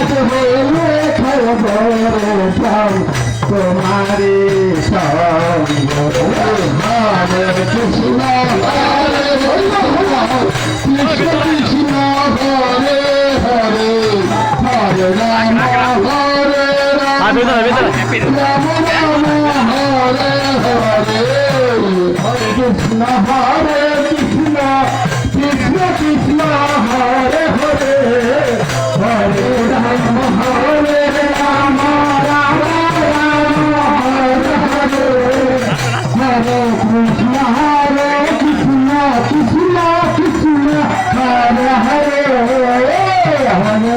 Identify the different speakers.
Speaker 1: বাজবে খবর সব তোমারে সব কৃষ্ণ কৃষ্ণ কৃষ্ণ হরে হরে হরে রাম হরে রাম রাম রাম হরে হরে হরে কৃষ্ণ হরে